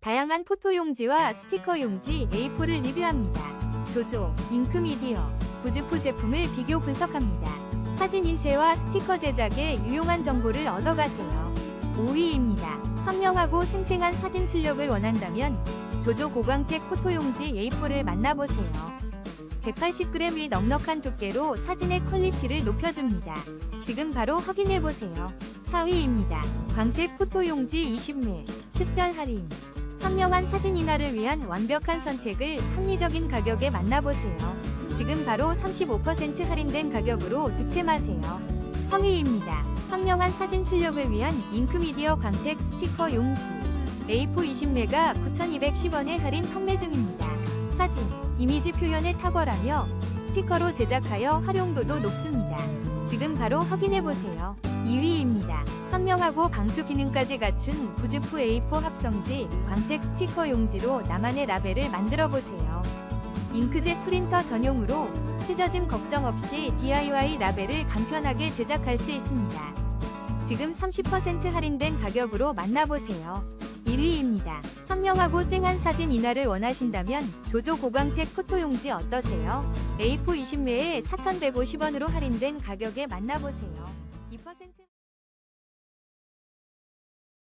다양한 포토 용지와 스티커 용지 A4를 리뷰합니다. 조조, 잉크미디어, 부즈프 제품을 비교 분석합니다. 사진 인쇄와 스티커 제작에 유용한 정보를 얻어가세요. 5위입니다. 선명하고 생생한 사진 출력을 원한다면 조조 고광택 포토용지 A4를 만나보세요. 180g의 넉넉한 두께로 사진의 퀄리티를 높여줍니다. 지금 바로 확인해보세요. 4위입니다. 광택 포토용지 20ml 특별 할인 선명한 사진 인화를 위한 완벽한 선택을 합리적인 가격에 만나보세요. 지금 바로 35% 할인된 가격으로 득템하세요. 3위입니다. 선명한 사진 출력을 위한 잉크미디어 광택 스티커 용지 A4 20매가 9,210원에 할인 판매 중입니다. 사진, 이미지 표현에 탁월하며 스티커로 제작하여 활용도도 높습니다. 지금 바로 확인해보세요. 2위입니다. 선명하고 방수 기능까지 갖춘 부즈프 A4 합성지 광택 스티커 용지로 나만의 라벨을 만들어 보세요. 잉크젯 프린터 전용으로 찢어짐 걱정 없이 DIY 라벨을 간편하게 제작할 수 있습니다. 지금 30% 할인된 가격으로 만나보세요. 1위입니다. 선명하고 쨍한 사진 인화를 원하신다면 조조 고광택 포토용지 어떠세요? A4 20매에 4,150원으로 할인된 가격에 만나보세요. 2%.